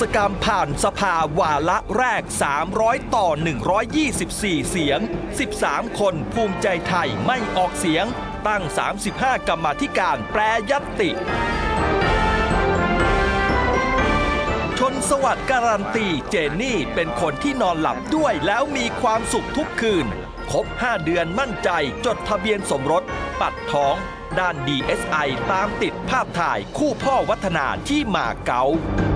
ษกรรมผ่านสภาวาระแรก 300 ต่อ 124 เสียง 13 คนภูมิใจไทยไม่ออกเสียง ตั้ง 35 กรรมาธิการแปรยัตติ ชนสวัสดิ์การันตีเจนนี่เป็นคนที่นอนหลับด้วยแล้วมีความสุขทุกคืน ครบ 5 เดือนมั่นใจจดทะเบียนสมรส ปัดท้องด้าน DSI ตามติดภาพถ่ายคู่พ่อวัฒนาที่มาเกาผ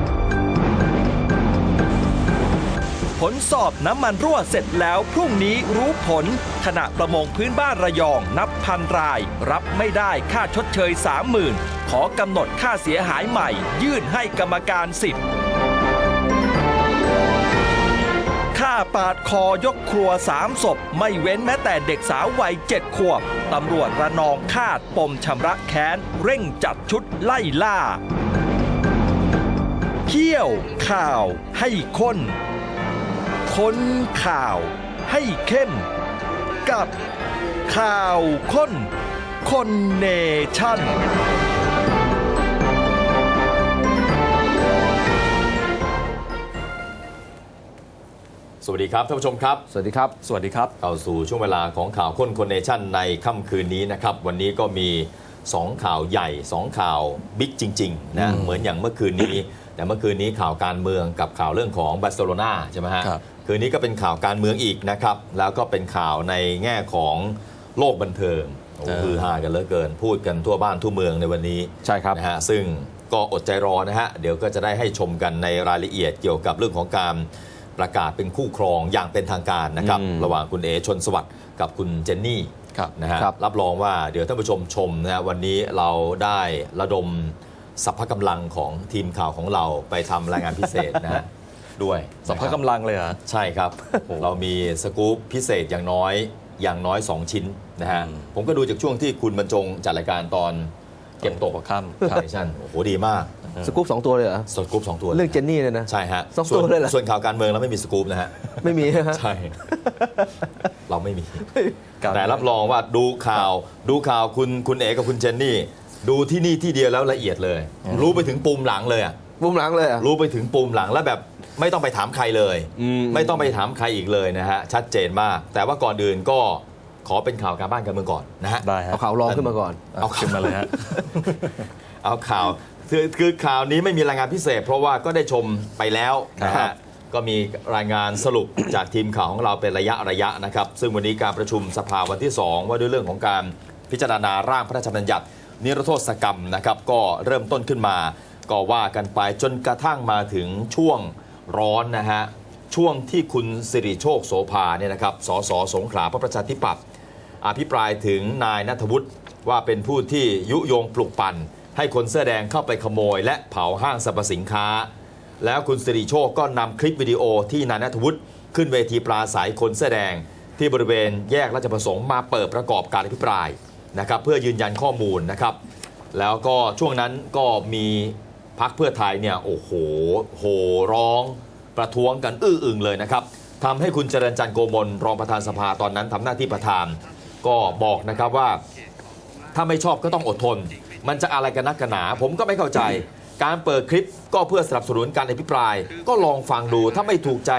ลสอบน้ำมันรั่วเสร็จแล้วพรุ่งนี้รู้ผล ขณะประมงพื้นบ้านระยองนับพันราย รับไม่ได้ค่าชดเชย 30,000 ขอกำหนดค่าเสียหายใหม่ ยื่นให้กรรมการสิทธิ์ฆ่าปาดคอยกครัวสามศพ ไม่เว้นแม้แต่เด็กสาววัยเจ็ดขวบ ตำรวจระนองคาดปมชำระแค้น เร่งจัดชุดไล่ล่าเขี้ยวข่าวให้ข้น ค้นข่าวให้เข้ม กับข่าวค้นคนเนชั่นสวัสดีครับท่านผู้ชมครับ สวัสดีครับ สวัสดีครับเข้าสู่ช่วงเวลาของข่าวค้นคนเนชั่นในค่ำคืนนี้นะครับ วันนี้ก็มี 2 ข่าวใหญ่ 2 ข่าวบิ๊กจริงๆนะเหมือนอย่างเมื่อคืนนี้ แต่เมื่อคืนนี้ข่าวการเมืองกับข่าวเรื่องของบาร์เซโลนาใช่ไหมฮะ ครับคืนนี้ก็เป็นข่าวการเมืองอีกนะครับ แล้วก็เป็นข่าวในแง่ของโลกบันเทิงโอ้คือฮากันเหลือเกิน พูดกันทั่วบ้านทั่วเมืองในวันนี้ใช่ครับนะฮะซึ่งก็อดใจรอนะฮะเดี๋ยวก็จะได้ให้ชมกันในรายละเอียดเกี่ยวกับเรื่องของการประกาศเป็นคู่ครองอย่างเป็นทางการนะครับอืมระหว่างคุณเอชนสวัสดิ์กับคุณเจนนี่ครับนะฮะครับรับรองว่าเดี๋ยวท่านผู้ชมชมนะฮะวันนี้เราได้ระดมสัพพะกำลังของทีมข่าวของเราไปทำรายงานพิเศษนะฮะ ด้วยสัพพะนะครับกำลังเลยเหรอ ใช่ครับ เรามีสกู๊ปพิเศษอย่างน้อยอย่างน้อย 2 ชิ้นนะฮะอืมผมก็ดูจากช่วงที่คุณบรรจงจัดรายการตอนเก็บตกหัวค่ำครับเนชั่นโอ้โหดีมาก สกู๊ปสองตัวเลยเหรอ สกู๊ปสองตัว เรื่องเจนนี่เนี่ยนะ ใช่ฮะสองตัวส่นเลยเหรอ ส่วนข่าวการเมืองเราไม่มีสกู๊ปนะฮะ ไม่มีฮะ ใช่ เราไม่มีการแต่รับรองว่าดูข่าวดูข่าวคุณคุณเอกับคุณเจนนี่ ดูที่นี่ที่เดียวแล้วละเอียดเลย รู้ไปถึงปุ่มหลังเลยอะ บุ้มหลังเลยเหรอะ รู้ไปถึงปุ่มหลังแล้วแบบไม่ต้องไปถามใครเลย อืม ไม่ต้องไปถามใครอีกเลยนะฮะ ชัดเจนมาก แต่ว่าก่อนอื่นก็ขอเป็นข่าวการบ้านการเมืองก่อนนะฮะ ได้ฮะเอาข่าวรองขึ้นมาก่อนเอาขึ้นมาเลยฮะ เอาข่าวคือคือข่าวนี้ไม่มีรายงานพิเศษ เพราะว่าก็ได้ชมไปแล้วนะครัฮะบ ก็มีรายงานสรุป จากทีมข่าวของเราเป็นระยะระยะนะครับ ซึ่งวันนี้การประชุมสภาวันที่ 2 ว่าด้วยเรื่องของการพิจารณาร่างพระราชบัญญัติ นิรโทษกรรมนะครับก็เริ่มต้นขึ้นมา ก็ว่ากันไปจนกระทั่งมาถึงช่วงร้อนนะฮะ ช่วงที่คุณสิริโชคโสภาเนี่ยนะครับสสสงขลาพระประชาธิปัตย์อภิปรายถึงนายนัทวุฒิว่าเป็นผู้ที่ยุยงปลุกปั่น ให้คนเสื้อแดงเข้าไปขโมย และเผาห้างสรรพสินค้า แล้วคุณสิริโชคก็นำคลิปวิดีโอที่นายนัทวุฒิขึ้นเวทีปราศัยคนเสื้อแดง ที่บริเวณแยกราชประสงค์มาเปิดประกอบการอภิปรายนะครับเพื่อยืนยันข้อมูลนะครับแล้วก็ช่วงนั้นก็มี พักเพื่อไทยเนี่ยโอ้โหโหร้องประท้วงกันอื้ออึงเลยนะครับทำให้คุณเจริญจันทร์โกมลรองประธานสภาตอนนั้นทำหน้าที่ประธาน ก็บอกนะครับว่า ถ้าไม่ชอบก็ต้องอดทน มันจะอะไรกันนักกันหนา ผมก็ไม่เข้าใจ การเปิดคลิปก็เพื่อสนับสนุนการอภิปราย ก็ลองฟังดูถ้าไม่ถูกใจ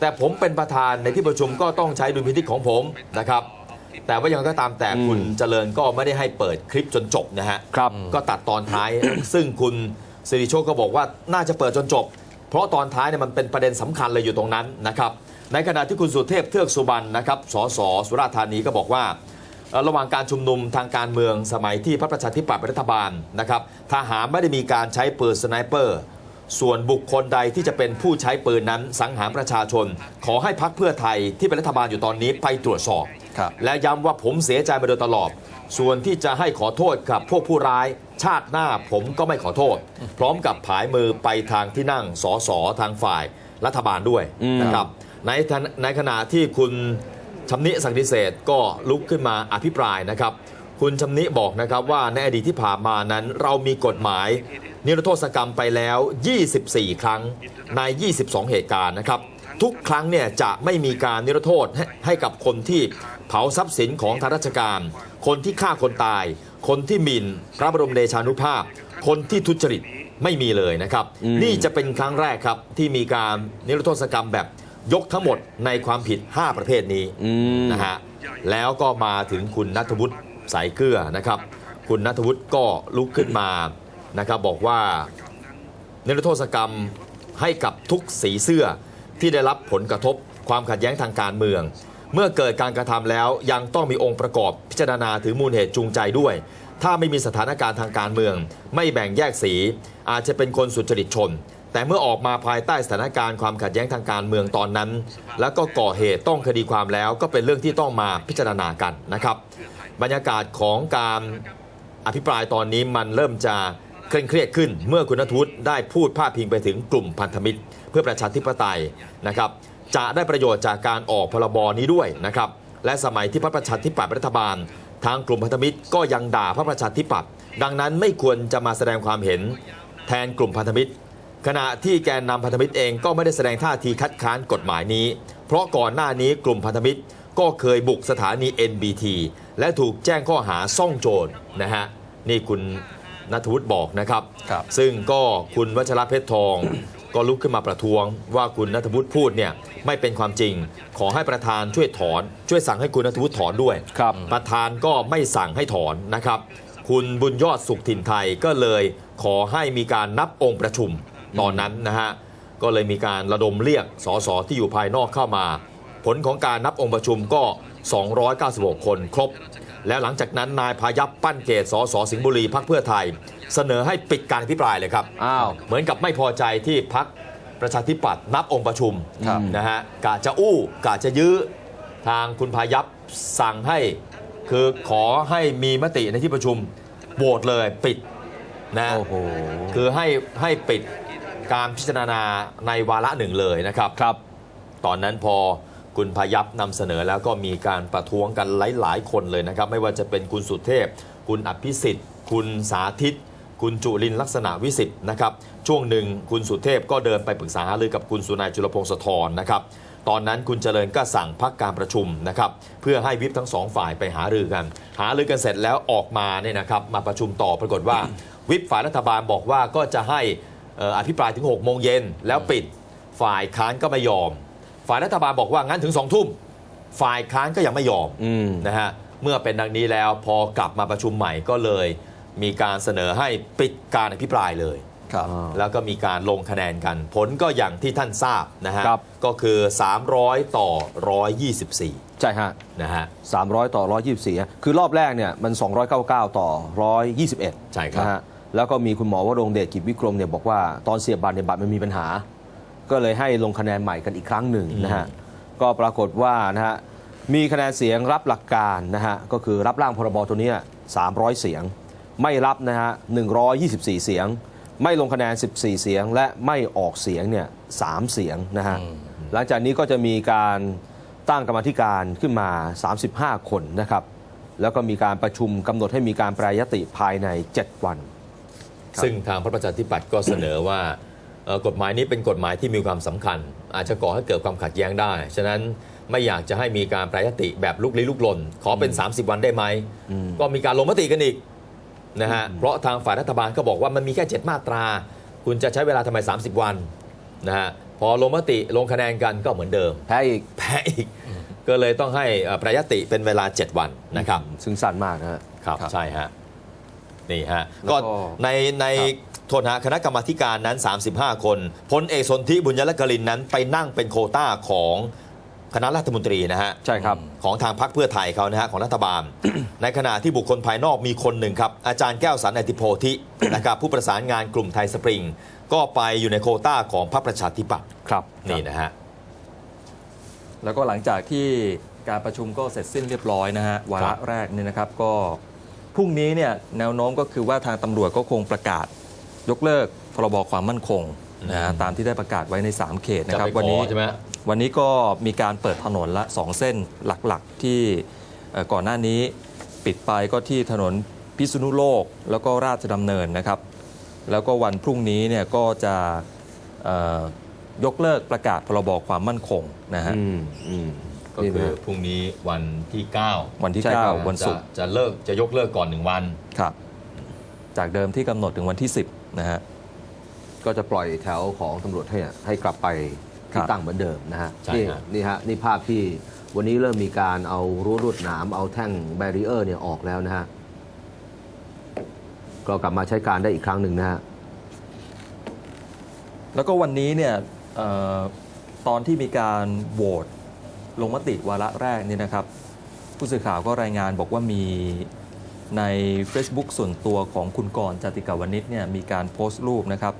แต่ผมเป็นประธานในที่ประชุมก็ต้องใช้ดุลพินิจของผมนะครับแต่ว่ายังไงก็ตามแต่คุณเจริญก็ไม่ได้ให้เปิดคลิปจนจบนะฮะครับก็ตัดตอนท้าย ซึ่งคุณ สิริโชคก็บอกว่าน่าจะเปิดจนจบ เพราะตอนท้ายเนี่ยมันเป็นประเด็นสำคัญเลยอยู่ตรงนั้นนะครับในขณะที่คุณสุเทพเทือกสุบรรณนะครับสสสุราษฎร์ธานีก็บอกว่า ระหว่างการชุมนุมทางการเมืองสมัยที่พรรคประชาธิปัตย์เป็นรัฐบาลนะครับทหารไม่ได้มีการใช้ปืนสไนเปอร์ ส่วนบุคคลใดที่จะเป็นผู้ใช้ปืนนั้นสังหารประชาชน ขอให้พักเพื่อไทยที่เป็นรัฐบาลอยู่ตอนนี้ไปตรวจสอบบและย้ำว่าผมเสียใจมาโดยตลอด ส่วนที่จะให้ขอโทษกับพวกผู้ร้าย ชาติหน้าผมก็ไม่ขอโทษ พร้อมกับผายมือไปทางที่นั่งสอสอทางฝ่ายรัฐบาลด้วยอืมนะครับในขณะในขณะที่คุณชำนิสังดิเศษก็ลุกขึ้นมาอภิปรายนะครับ คุณชำนิบอกนะครับว่าในอดีตที่ผ่านมานั้นเรามีกฎหมาย นิรโทษกรรมไปแล้ว 24 ครั้งใน 22 เหตุการณ์นะครับ ทุกครั้งเนี่ยจะไม่มีการนิรโทษให้ให้กับคนที่เผาทรัพย์สินของทางราชการ คนที่ฆ่าคนตาย คนที่หมิ่นพระบรมเดชานุภาพ คนที่ทุจริตไม่มีเลยนะครับอืมนี่จะเป็นครั้งแรกครับที่มีการนิรโทษกรรมแบบยกทั้งหมดในความผิด 5 ประเภทนี้อืมนะฮะแล้วก็มาถึงคุณนัทวุฒิสายเกลือนะครับ คุณนัทวุฒิก็ลุกขึ้นมานะครับบอกว่านิรโทษกรรมให้กับทุกสีเสื้อที่ได้รับผลกระทบความขัดแย้งทางการเมือง เมื่อเกิดการกระทำแล้วยังต้องมีองค์ประกอบพิจารณาถึงมูลเหตุจูงใจด้วย ถ้าไม่มีสถานการณ์ทางการเมือง ไม่แบ่งแยกสี อาจจะเป็นคนสุจริตชน แต่เมื่อออกมาภายใต้สถานการณ์ความขัดแย้งทางการเมืองตอนนั้น แล้วก็ก่อเหตุต้องคดีความแล้ว ก็เป็นเรื่องที่ต้องมาพิจารณากันนะครับบรรยากาศของการอภิปรายตอนนี้มันเริ่มจะเคร่งเครียดขึ้น เมื่อคุณนัทวุฒิได้พูดพาดพิงไปถึงกลุ่มพันธมิตร เพื่อประชาธิปไตยนะครับ จะได้ประโยชน์จากการออกพรบนี้ด้วยนะครับและสมัยที่พรรคประชาธิปัตย์เป็นรัฐบาล ทางกลุ่มพันธมิตรก็ยังด่าพรรคประชาธิปัตย์ดังนั้นไม่ควรจะมาแสดงความเห็น แทนกลุ่มพันธมิตร ขณะที่แกนนำพันธมิตรเองก็ไม่ได้แสดงท่าทีคัดค้านกฎหมายนี้ เพราะก่อนหน้านี้กลุ่มพันธมิตรก็เคยบุกสถานี NBT และถูกแจ้งข้อหาซ่องโจรนะฮะนี่คุณนัทวุฒิบอกนะครับครับซึ่งก็คุณวัชระเพชรทอง ก็ลุกขึ้นมาประท้วงว่าคุณนัทวุฒิพูดเนี่ยไม่เป็นความจริง ขอให้ประธานช่วยถอน ช่วยสั่งให้คุณนัทวุฒิถอนด้วยครับประธานก็ไม่สั่งให้ถอนนะครับ คุณบุญยอดสุขถิ่นไทยก็เลยขอให้มีการนับองค์ประชุมตอนนั้นนะฮะก็เลยมีการระดมเรียกสสที่อยู่ภายนอกเข้ามา ผลของการนับองค์ประชุมก็ 296 คนครบ แล้วหลังจากนั้นนายพายัพปั้นเกตสสสิงห์บุรีพักเพื่อไทย เสนอให้ปิดการอภิปรายเลยครับอ้าวเหมือนกับไม่พอใจที่พักประชาธิปัตย์นับองค์ประชุมครับ นะฮะกะจะอู้กะจะยื้อทางคุณพายัพสั่งให้คือขอให้มีมติในที่ประชุมโหวตเลยปิดนะ โอ้โห คือให้ให้ปิดการพิจารณาในวาระหนึ่งเลยนะครับ ครับ ตอนนั้นพอ คุณพยัพนำเสนอแล้วก็มีการประท้วงกันหลาย ๆ คนเลยนะครับ ไม่ว่าจะเป็นคุณสุเทพ คุณอภิสิทธิ์ คุณสาธิต คุณจุลินลักษณะวิสิทธิ์นะครับ ช่วงหนึ่งคุณสุเทพก็เดินไปปรึกษาหารือกับคุณสุนายจุลพงศธรนะครับ ตอนนั้นคุณเจริญก็สั่งพักการประชุมนะครับ เพื่อให้วิปทั้งสองฝ่ายไปหารือกัน หารือกันเสร็จแล้วออกมาเนี่ยนะครับ มาประชุมต่อปรากฏว่า วิปฝ่ายรัฐบาลบอกว่าก็จะให้เอ่ออภิปรายถึง6โมงเย็นแล้วปิดฝ่ายค้านก็ไม่ยอม ฝ่ายรัฐบาลบอกว่างั้นถึงสองทุ่ม ฝ่ายค้านก็ยังไม่ยอมอืมนะฮะเมื่อเป็นดังนี้แล้วพอกลับมาประชุมใหม่ก็เลย มีการเสนอให้ปิดการอภิปรายเลยครับอ่าแล้วก็มีการลงคะแนนกัน ผลก็อย่างที่ท่านทราบนะฮะครับก็คือ 300 ต่อ 124 ใช่ฮะนะฮะ300 ต่อ 124ฮะคือรอบแรกเนี่ยมัน 299 ต่อ 121 ใช่ครับนะฮะแล้วก็มีคุณหมอวรงค์เดชกิจวิกรมเนี่ยบอกว่าตอนเสียบบัตรเนี่ยบัตรมันมีปัญหา ก็เลยให้ลงคะแนนใหม่กันอีกครั้งหนึ่งนะฮะก็ปรากฏว่านะฮะมีคะแนนเสียงรับหลักการนะฮะก็คือรับร่างพรบตัวเนี้ย300 เสียง ไม่รับนะฮะ124 เสียง ไม่ลงคะแนน 14 เสียง และไม่ออกเสียงเนี่ย3เสียงนะฮะหลังจากนี้ก็จะมีการตั้งกรรมาธิการขึ้นมา 35 คนนะครับ แล้วก็มีการประชุมกำหนดให้มีการแปรยติภายใน 7 วัน ซึ่งทางพระประชาธิปัตย์ก็เสนอว่าเอ่อ กฎหมายนี้เป็นกฎหมายที่มีความสำคัญ อาจจะก่อให้เกิดความขัดแย้งได้ ฉะนั้นไม่อยากจะให้มีการแปรยติแบบลุกลี้ลุกลน ขอเป็น 30 วันได้ไหม ก็มีการลงมติกันอีกนะฮะเพราะทางฝ่ายรัฐบาลก็บอกว่ามันมีแค่ 7 มาตรา คุณจะใช้เวลาทำไม 30 วันนะฮะพอลงมติลงคะแนนกันก็เหมือนเดิมแพ้อีกแพ้อีก ก็เลยต้องให้เอ่อแปรยติเป็นเวลา 7 วันนะครับซึ่งสั้นมากนะฮะครับครับใช่ฮะนี่ฮะแล้วก็ก็ในใน โทษนะฮะคณะกรรมาธิการนั้น 35 คนพลเอกสนธิบุญยรักลินนั้นไปนั่งเป็นโควต้าของคณะรัฐมนตรีนะฮะใช่ครับของทางพรรคเพื่อไทยเขานะฮะของรัฐบาล ในขณะที่บุคคลภายนอกมีคนหนึ่งครับ อาจารย์แก้วสันอติโพธินะครับผู้ประสานงานกลุ่มไทยสปริง ก็ไปอยู่ในโควต้าของพรรคประชาธิปัตย์ครับนี่นะฮะแล้วก็หลังจากที่การประชุมก็เสร็จสิ้นเรียบร้อยนะฮะวาครัระบแรกเนี่ยนะครับก็พรุ่งนี้เนี่ยแนวโน้มก็คือว่าทางตำรวจก็คงประกาศ ยกเลิกพรบความมั่นคงนะฮะตามที่ได้ประกาศไว้ใน 3 เขตนะจะครับไปวันขอนี้ใช่ไหมวันนี้ก็มีการเปิดถนนละ2เส้นหลักๆที่เอ่อก่อนหน้านี้ปิดไปก็ที่ถนนพิษณุโลกแล้วก็ราชดำเนินนะครับ แล้วก็วันพรุ่งนี้เนี่ยก็จะเอ่อยกเลิกประกาศพรบความมั่นคงนะฮะอืมอืมก็นี่คือนะพรุ่งนี้วันที่ 9 วันที่ใช่ครับ9วันศุกร์จะจะเลิกจะยกเลิกก่อนหนึ่งวันครับจากเดิมที่กำหนดถึงวันที่ 10 นะฮะก็จะปล่อยแถวของตำรวจให้ให้กลับไปครัที่บตั้งเหมือนเดิมนะฮะใช่นี่ฮะ นี่ฮะนี่ภาพที่วันนี้เริ่มมีการเอารั้วลวดหนามเอาแท่งแบรีเออร์เนี่ยออกแล้วนะฮะก็กลับมาใช้การได้อีกครั้งหนึ่งนะฮะ แล้วก็วันนี้เนี่ยเอ่อตอนที่มีการโหวตลงมติวาระแรกเนี่ยนะครับ ผู้สื่อข่าวก็รายงานบอกว่ามี ใน Facebook ส่วนตัวของคุณกรณ์จติกาวนิชเนี่ยมีการโพสต์รูปนะครับ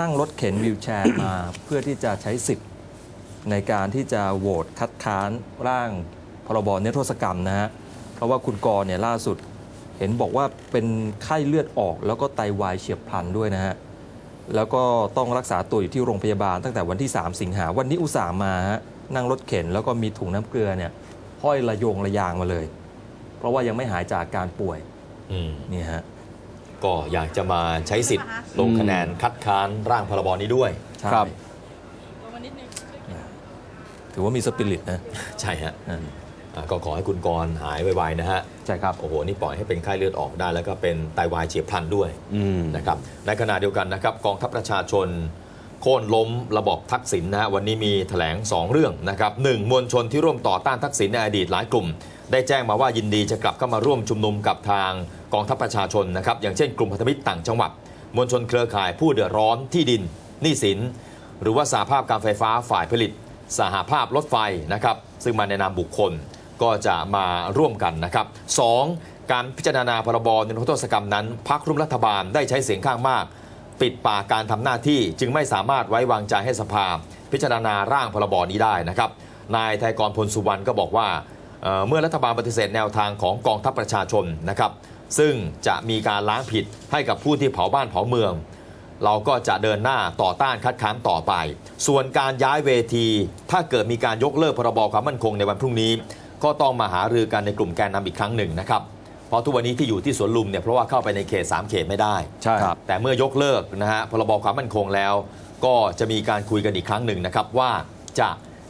นั่งรถเข็นวิวแชร์มา เพื่อที่จะใช้สิทธิ์ในการที่จะโหวตคัดค้านร่างพรบเนรโทษกรรมนะฮะเพราะว่าคุณกรณ์เนี่ยล่าสุดเห็นบอกว่าเป็นไข้เลือดออก แล้วก็ไตวายเฉียบพลันด้วยนะฮะแล้วก็ต้องรักษาตัวอยู่ที่โรงพยาบาลตั้งแต่วันที่ 3 สิงหาวันนี้อุตส่าห์มาฮะนั่งรถเข็นแล้วก็มีถุงน้ำเกลือเนี่ยห้อยระโยงระยางมาเลย เพราะว่ายังไม่หายจากการป่วยอืม นี่ฮะ ก็อยากจะมาใช้สิทธิ์ลงคะแนนคัดค้านร่างพรบนี้ด้วย ใช่ครับถือว่ามีสปิริตนะใช่ฮะอืมอ่าก็ขอให้คุณกรณ์หายไวๆนะฮะ ใช่ครับ โอ้โห นี่ปล่อยให้เป็นไข้เลือดออกได้ แล้วก็เป็นไตวายเฉียบพลันด้วยอืม นะครับ ในขณะเดียวกันนะครับ กองทัพประชาชน โค่นล้มระบอบทักษิณนะฮะวันนี้มีแถลง 2 เรื่องนะครับหนึ่งมวลชนที่ร่วมต่อต้านทักษิณในอดีตหลายกลุ่ม ได้แจ้งมาว่ายินดีจะกลับเข้ามาร่วมชุมนุมกับทางกองทัพประชาชนนะครับอย่างเช่นกลุ่มพันธมิตรต่างจังหวัดมวลชนเครือข่ายผู้เดือดร้อนที่ดินหนี้สิน หรือว่าสาภาพการไฟฟ้าฝ่ายผลิต สหภาพรถไฟนะครับซึ่งมาในนามบุคคลก็จะมาร่วมกันนะครับสองการพิจารณาพรบนิรโทษกรรมนั้นพรรคร่วมรัฐบาลได้ใช้เสียงข้างมาก ปิดปากการทำหน้าที่จึงไม่สามารถไว้วางใจให้สภา พิจารณาร่างพรบนี้ได้นะครับ นายไทยกรพลสุวรรณก็บอกว่าเเมื่อรัฐบาลปฏิเสธแนวทางของกองทัพประชาชนนะครับ ซึ่งจะมีการล้างผิดให้กับผู้ที่เผาบ้านเผาเมือง เราก็จะเดินหน้าต่อต้านคัดค้านต่อไป ส่วนการย้ายเวที ถ้าเกิดมีการยกเลิกพรบความมั่นคงในวันพรุ่งนี้ ก็ต้องมาหารือกันในกลุ่มแกนนำอีกครั้งหนึ่งนะครับ ราะทุกวันนี้ที่อยู่ที่สวนลุมเนี่ยเพราะว่าเข้าไปในเขต 3 เขตไม่ได้ใช่ครับ แต่เมื่อยกเลิกนะฮะพรบความมั่นคงแล้ว ก็จะมีการคุยกันอีกครั้งหนึ่งนะครับว่าจะ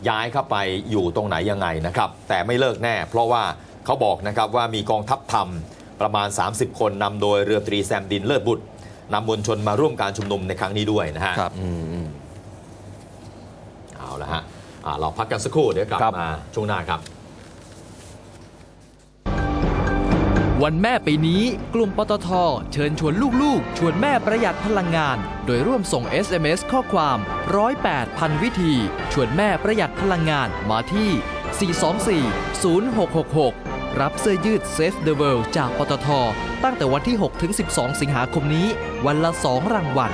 ย้ายเข้าไปอยู่ตรงไหนยังไงนะครับ แต่ไม่เลิกแน่ เพราะว่าเขาบอกนะครับว่ามีกองทัพธรรมประมาณ 30 คนนำโดยเรือตรีแซมดินเลิศบุตรนำมวลชนมาร่วมการชุมนุมในครั้งนี้ด้วยนะฮะครับอืมอืมเอาละฮะอ่าเราพักกันสักครู่เดี๋ยวกลับครับมาช่วงหน้าครับ วันแม่ปีนี้กลุ่มปตท เชิญชวนลูกๆ ชวนแม่ประหยัดพลังงาน โดยร่วมส่ง SMS ข้อความ 108พันวิธี ชวนแม่ประหยัดพลังงานมาที่ 424 0666 รับเสื้อยืด Save the World จากปตท ตั้งแต่วันที่ 6-12 สิงหาคมนี้ วันละ 2 รางวัล